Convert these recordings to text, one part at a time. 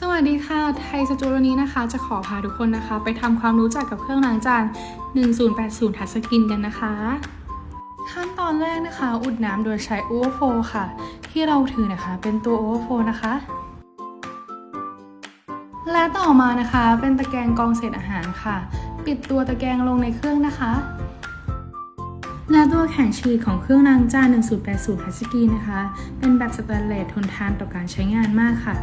สวัสดีค่ะ ไทยสตูวันนี้นะคะ จะขอพาทุกคนนะคะ ไปทำความรู้จักกับเครื่องล้างจาน 1080 ทัชสกินกันนะคะ ขั้นตอนแรกนะคะ อุดน้ำโดยใช้ Overflow ค่ะ ที่เราถือนะคะ เป็นตัว Overflow นะคะ และต่อมานะคะ เป็นตะแกรงกองเศษอาหารค่ะ ปิดตัวตะแกรงลงในเครื่องนะคะ และตัวแข็งฉีดของเครื่องล้างจาน 1080 ทัชสกรีนนะคะ เป็นแบบสแตนเลสทนทานต่อการใช้งานมากค่ะ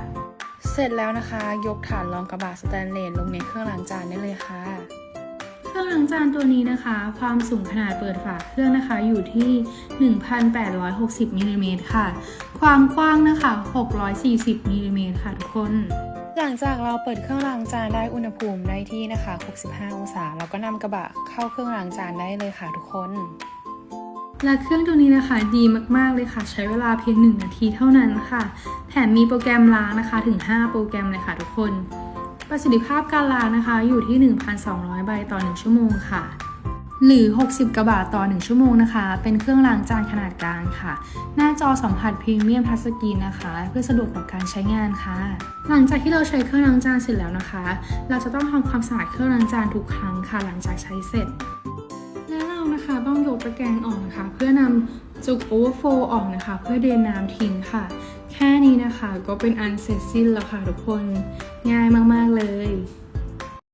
เสร็จแล้วนะคะ ยกฐานรองกระบะสแตนเลสลงในเครื่องล้างจานได้เลยค่ะ เครื่องล้างจานตัวนี้นะคะ ความสูงขนาดเปิดฝาเครื่องนะคะอยู่ที่ 1,860มิลลิเมตรค่ะ ความกว้างนะคะ 640มิลลิเมตรค่ะทุกคน หลังจากเราเปิดเครื่องล้างจานได้อุณหภูมิได้ที่นะคะ 65 องศา เราก็นำกระบะเข้าเครื่องล้างจานได้เลยค่ะทุกคน และเครื่องตัวนี้นะคะดีมากๆเลยค่ะ ใช้เวลาเพียง 1 นาทีเท่านั้นค่ะแถมมีโปรแกรมล้างนะคะถึง 5 โปรแกรมเลยค่ะทุกคน ประสิทธิภาพการล้างนะคะอยู่ที่ 1,200 ใบต่อ 1 ชั่วโมงค่ะ หรือ 60 กระบาทต่อ 1 ชั่วโมงนะคะ เป็นเครื่องล้างจานขนาดกลางค่ะ หน้าจอสัมผัสพรีเมียมทัชสกรีนนะคะ เพื่อสะดวกต่อการใช้งานค่ะ หลังจากที่เราใช้เครื่องล้างจานเสร็จแล้วนะคะ เราจะต้องทำความสะอาดเครื่องล้างจานทุกครั้งค่ะ หลังจากใช้เสร็จ ตะแกรงออกนะคะ เพื่อนำจุกโอเวอร์โฟลออกนะคะ เพื่อเดนน้ำทิ้งค่ะ แค่นี้นะคะก็เป็นอันเสร็จสิ้นแล้วค่ะทุกคนง่ายมากๆเลย